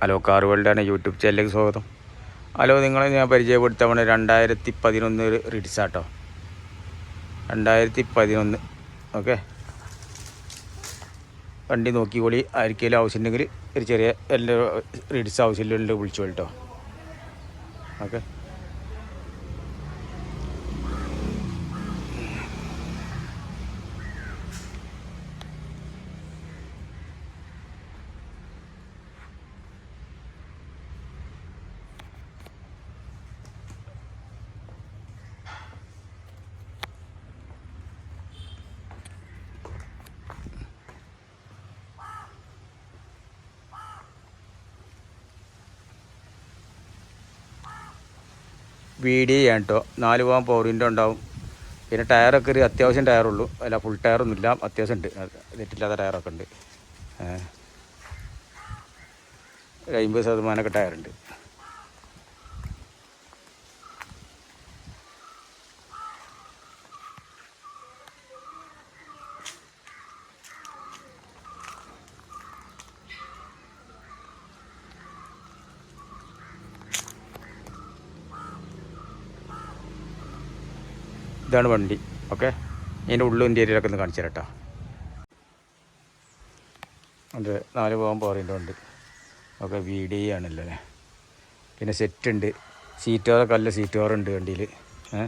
Hello car വേൾഡാണ് YouTube ചാനലിലേക്ക് സ്വാഗതം. Hello നിങ്ങളെ ഞാൻ പരിചയപ്പെടുത്തവണ രണ്ടായിരത്തി പതിനൊന്ന് റിഡ്സാട്ടോ രണ്ടായിരത്തി പതിനൊന്ന് ഓക്കെ വണ്ടി നോക്കിക്കോളി ആർക്കെങ്കിലും ആവശ്യമുണ്ടെങ്കിൽ ഒരു ചെറിയ എല്ലാ റിഡ്സ് വിളിച്ചോ കേട്ടോ ഓക്കെ വീഡിയോ ചെയ്യാൻ കേട്ടോ നാല് പോകാൻ പവർ വിൻഡോ ഉണ്ടാവും. പിന്നെ ടയറൊക്കെ ഒരു അത്യാവശ്യം ടയറുള്ളൂ. അല്ല ഫുൾ ടയറൊന്നുമില്ല. അത്യാവശ്യം ഉണ്ട്. തെറ്റില്ലാത്ത ടയറൊക്കെ ഉണ്ട്. ഒരു അമ്പത് ശതമാനമൊക്കെ ടയറുണ്ട്. ഇതാണ് വണ്ടി. ഓക്കെ? ഇതിന്റെ ഉള്ളും ഇന്റീരിയറൊക്കെ ഒന്ന് കാണിച്ചു തരട്ടോ. അതെ നാല് പോകാൻ പോറിന്റെ ഉണ്ട് ഓക്കെ വീഡിയോ ആണല്ലോ അല്ലേ? പിന്നെ സെറ്റ് ഉണ്ട്. സീറ്റ് ഓറൊക്കെ നല്ല സീറ്റ് ഓറുണ്ട് വണ്ടിയിൽ ഏ?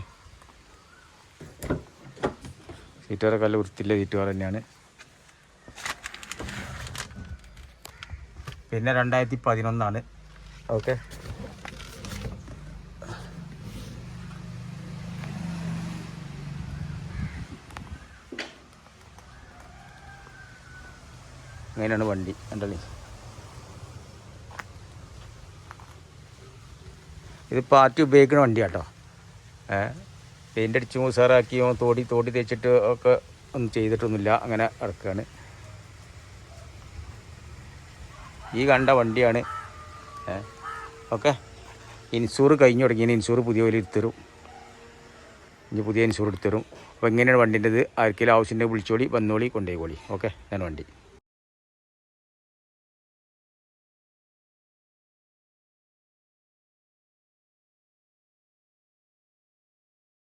സീറ്റ് കവറൊക്കെ നല്ല വൃത്തിയില്ല സീറ്റ് ഓർ തന്നെയാണ്. പിന്നെ രണ്ടായിരത്തി പതിനൊന്നാണ്. ഓക്കെ? അങ്ങനെയാണ് വണ്ടി കണ്ടല്ലേ ഇത് പാറ്റി ഉപയോഗിക്കുന്ന വണ്ടിയാട്ടോ. ഏ പെയിന്റ് അടിച്ച് മൂസാറാക്കിയോ തോടി തോടി തേച്ചിട്ട് ഒക്കെ ഒന്നും ചെയ്തിട്ടൊന്നുമില്ല അങ്ങനെ ഇറക്കുകയാണ് ഈ കണ്ട വണ്ടിയാണ് ഓക്കെ. ഇൻഷൂർ കഴിഞ്ഞു തുടങ്ങി ഇനി ഇൻഷൂർ പുതിയ പോലെ എടുത്തരും ഇനി പുതിയ ഇൻഷൂർ എടുത്തരും അപ്പോൾ എങ്ങനെയാണ് വണ്ടിന്റെത്. ആർക്കെങ്കിലും ആവശ്യമുണ്ടെങ്കിൽ വിളിച്ചോളി വന്നോളി കൊണ്ടുപോയിക്കോളി. ഓക്കെ ഞാൻ വണ്ടി.